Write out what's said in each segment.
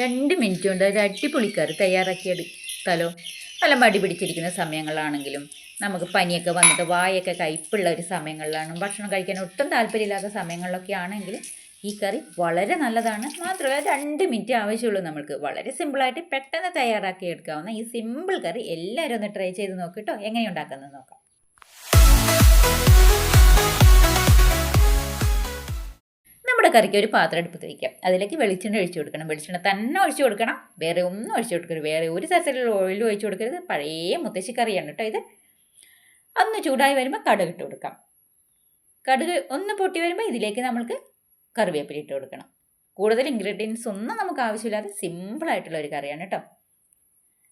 രണ്ട് മിനിറ്റ് കൊണ്ട് ഒരു അടിപൊളിക്കാറ് തയ്യാറാക്കിയെടുത്താലോ നല്ല മടി പിടിച്ചിരിക്കുന്ന സമയങ്ങളാണെങ്കിലും നമുക്ക് പനിയൊക്കെ വന്നിട്ട് വായൊക്കെ കയ്പുള്ള ഒരു സമയങ്ങളിലാണ്. ഭക്ഷണം കഴിക്കാൻ ഒട്ടും താല്പര്യമില്ലാത്ത സമയങ്ങളിലൊക്കെ ആണെങ്കിൽ ഈ കറി വളരെ നല്ലതാണ്. മാത്രമല്ല രണ്ട് മിനിറ്റ് ആവശ്യമുള്ളൂ നമുക്ക് വളരെ സിമ്പിളായിട്ട് പെട്ടെന്ന് തയ്യാറാക്കി എടുക്കാവുന്ന ഈ സിമ്പിൾ കറി എല്ലാവരും ഒന്ന് ട്രൈ ചെയ്ത് നോക്കിട്ടോ എങ്ങനെ ഉണ്ടാക്കുന്നത് നോക്കാം. നമ്മുടെ കറിക്ക് ഒരു പാത്രം എടുപ്പത്ത് വയ്ക്കാം അതിലേക്ക് വെളിച്ചെണ്ണ ഒഴിച്ചു കൊടുക്കണം. വെളിച്ചെണ്ണ തന്നെ ഒഴിച്ചു കൊടുക്കണം. വേറെ ഒന്നും ഒഴിച്ചു കൊടുക്കരുത്. വേറെ ഒരു തരത്തിലുള്ള ഓയിലും ഒഴിച്ചു കൊടുക്കരുത്. പഴയ മുത്തശ്ശി കറിയാണ് കേട്ടോ ഇത്. അന്ന് ചൂടായി വരുമ്പോൾ കടുക് ഇട്ട് കൊടുക്കാം. കടുക് ഒന്ന് പൊട്ടി വരുമ്പോൾ ഇതിലേക്ക് നമ്മൾക്ക് കറിവേപ്പില ഇട്ട് കൊടുക്കണം. കൂടുതൽ ഇൻഗ്രീഡിയൻസ് ഒന്നും നമുക്ക് ആവശ്യമില്ലാതെ സിമ്പിളായിട്ടുള്ള ഒരു കറിയാണ് കേട്ടോ.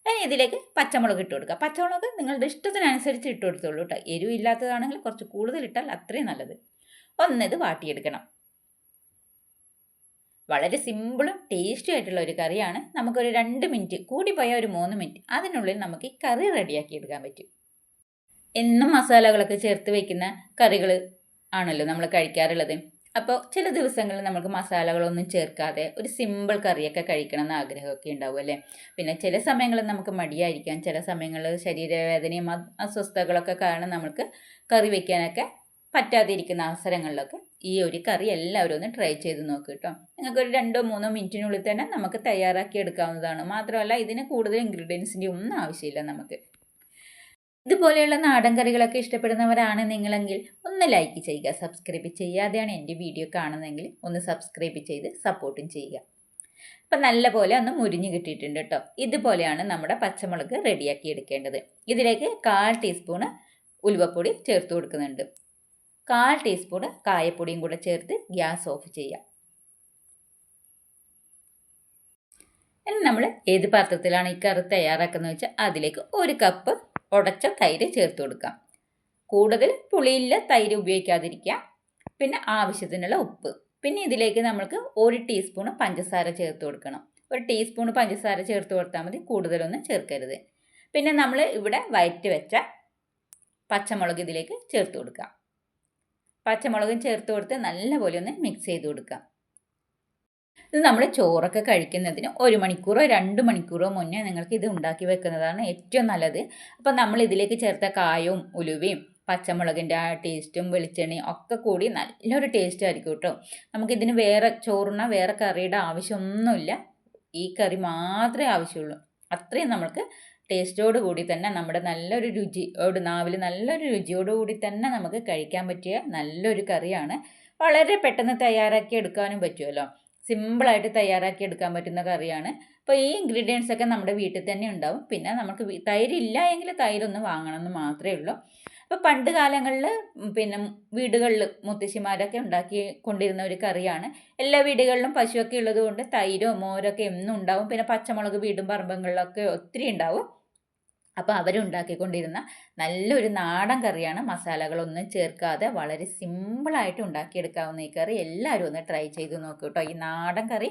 ഇനി ഇതിലേക്ക് പച്ചമുളക് ഇട്ട് കൊടുക്കുക പച്ചമുളക് നിങ്ങളുടെ ഇഷ്ടത്തിനനുസരിച്ച് ഇട്ട് കൊടുത്തോളൂ കേട്ടോ. എരിവില്ലാത്തതാണെങ്കിൽ കുറച്ച് കൂടുതൽ ഇട്ടാൽ അത്രയും നല്ലത്. ഒന്നിത് വാട്ടിയെടുക്കണം. വളരെ സിമ്പിളും ടേസ്റ്റി ആയിട്ടുള്ള ഒരു കറിയാണ്. നമുക്കൊരു രണ്ട് മിനിറ്റ് കൂടിപ്പോയാൽ ഒരു മൂന്ന് മിനിറ്റ് അതിനുള്ളിൽ നമുക്ക് ഈ കറി റെഡിയാക്കി എടുക്കാൻ പറ്റും. എന്നും മസാലകളൊക്കെ ചേർത്ത് വെക്കുന്ന കറികൾ ആണല്ലോ നമ്മൾ കഴിക്കാറുള്ളത്. അപ്പോൾ ചില ദിവസങ്ങളിൽ നമുക്ക് മസാലകളൊന്നും ചേർക്കാതെ ഒരു സിമ്പിൾ കറിയൊക്കെ കഴിക്കണം എന്ന് ആഗ്രഹമൊക്കെ ഉണ്ടാവും അല്ലേ? പിന്നെ ചില സമയങ്ങളിൽ നമുക്ക് മടിയായിരിക്കാം. ചില സമയങ്ങളിൽ ശരീരവേദനയും അസ്വസ്ഥതകളൊക്കെ കാരണം നമുക്ക് കറി വയ്ക്കാനൊക്കെ പറ്റാതിരിക്കുന്ന അവസരങ്ങളിലൊക്കെ ഈ ഒരു കറി എല്ലാവരും ഒന്ന് ട്രൈ ചെയ്ത് നോക്ക് കേട്ടോ നിങ്ങൾക്ക് ഒരു രണ്ടോ മൂന്നോ മിനിറ്റിനുള്ളിൽ തന്നെ നമുക്ക് തയ്യാറാക്കി എടുക്കാവുന്നതാണ്. മാത്രമല്ല ഇതിന് കൂടുതൽ ഇൻഗ്രീഡിയൻസിന്റെ ഒന്നും ആവശ്യമില്ല നമുക്ക്. ഇതുപോലെയുള്ള നാടൻ കറികളൊക്കെ ഇഷ്ടപ്പെടുന്നവരാണ് നിങ്ങളെങ്കിൽ ഒന്ന് ലൈക്ക് ചെയ്യുക സബ്സ്ക്രൈബ് ചെയ്യാതെയാണ് എന്റെ വീഡിയോ കാണുന്നതെങ്കിൽ ഒന്ന് സബ്സ്ക്രൈബ് ചെയ്ത് സപ്പോർട്ടും ചെയ്യുക. അപ്പം നല്ല പോലെ ഒന്ന് മുരിഞ്ഞ് കിട്ടിയിട്ടുണ്ട് കേട്ടോ ഇതുപോലെയാണ് നമ്മുടെ പച്ചമുളക് റെഡിയാക്കി എടുക്കേണ്ടത്. ഇതിലേക്ക് കാൽ ടീസ്പൂണ് ഉലുവപ്പൊടി ചേർത്ത് കൊടുക്കുന്നുണ്ട്. കാൽ ടീസ്പൂൺ കായപ്പൊടിയും കൂടെ ചേർത്ത് ഗ്യാസ് ഓഫ് ചെയ്യാം. ഇനി നമ്മൾ ഏത് പാത്രത്തിലാണ് ഈ കറി തയ്യാറാക്കുന്നത് വെച്ചാൽ അതിലേക്ക് ഒരു കപ്പ് ഉടച്ച തൈര് ചേർത്ത് കൊടുക്കാം. കൂടുതൽ പുളിയില്ല തൈര് ഉപയോഗിക്കാതിരിക്കുക പിന്നെ ആവശ്യത്തിനുള്ള ഉപ്പ്. പിന്നെ ഇതിലേക്ക് നമ്മൾക്ക് ഒരു ടീസ്പൂൺ പഞ്ചസാര ചേർത്ത് കൊടുക്കണം. ഒരു ടീസ്പൂൺ പഞ്ചസാര ചേർത്ത് കൊടുത്താൽ മതി കൂടുതലൊന്നും ചേർക്കരുത്. പിന്നെ നമ്മൾ ഇവിടെ വയറ്റ് വെച്ച പച്ചമുളക് ഇതിലേക്ക് ചേർത്ത് കൊടുക്കാം. പച്ചമുളകും ചേർത്ത് കൊടുത്ത് നല്ലപോലെ ഒന്ന് മിക്സ് ചെയ്ത് കൊടുക്കാം ഇത് നമ്മൾ ചോറൊക്കെ കഴിക്കുന്നതിന് ഒരു മണിക്കൂറോ രണ്ട് മണിക്കൂറോ മുന്നേ നിങ്ങൾക്ക് ഇത് ഉണ്ടാക്കി വെക്കുന്നതാണ് ഏറ്റവും നല്ലത്. അപ്പം നമ്മൾ ഇതിലേക്ക് ചേർത്ത കായവും ഉലുവയും പച്ചമുളകിന്റെ ആ ടേസ്റ്റും വെളിച്ചെണ്ണയും ഒക്കെ കൂടി നല്ലൊരു ടേസ്റ്റ് ആയിരിക്കും കേട്ടോ. നമുക്കിതിന് വേറെ ചോറിന വേറെ കറിയുടെ ആവശ്യമൊന്നുമില്ല. ഈ കറി മാത്രമേ ആവശ്യമുള്ളൂ. അത്രയും നമുക്ക് ടേസ്റ്റോട് കൂടി തന്നെ നമ്മുടെ നല്ലൊരു രുചിയോട് നാവിൽ നല്ലൊരു രുചിയോട് കൂടി തന്നെ നമുക്ക് കഴിക്കാൻ പറ്റിയ നല്ലൊരു കറിയാണ്. വളരെ പെട്ടെന്ന് തയ്യാറാക്കി എടുക്കാനും പറ്റുമല്ലോ സിമ്പിളായിട്ട് തയ്യാറാക്കി എടുക്കാൻ പറ്റുന്ന കറിയാണ്. അപ്പോൾ ഈ ഇൻഗ്രീഡിയൻസ് ഒക്കെ നമ്മുടെ വീട്ടിൽ തന്നെ ഉണ്ടാവും. പിന്നെ നമുക്ക് തൈരില്ല എങ്കിൽ തൈരൊന്ന് വാങ്ങണമെന്ന് മാത്രമേ ഉള്ളൂ. അപ്പോൾ പണ്ട് കാലങ്ങളിൽ പിന്നെ വീടുകളിൽ മുത്തശ്ശിമാരൊക്കെ ഉണ്ടാക്കി കൊണ്ടിരുന്ന ഒരു കറിയാണ്. എല്ലാ വീടുകളിലും പശുവൊക്കെ ഉള്ളത് കൊണ്ട് തൈരോ മോരൊക്കെ എന്നും ഉണ്ടാവും. പിന്നെ പച്ചമുളക് വീടും പറമ്പങ്ങളിലൊക്കെ ഒത്തിരി ഉണ്ടാവും. അപ്പോൾ അവരുണ്ടാക്കിക്കൊണ്ടിരുന്ന നല്ലൊരു നാടൻ കറിയാണ്. മസാലകളൊന്നും ചേർക്കാതെ വളരെ സിമ്പിളായിട്ട് ഉണ്ടാക്കിയെടുക്കാവുന്ന ഈ കറി എല്ലാവരും ഒന്ന് ട്രൈ ചെയ്ത് നോക്കൂ കേട്ടോ. ഈ നാടൻ കറി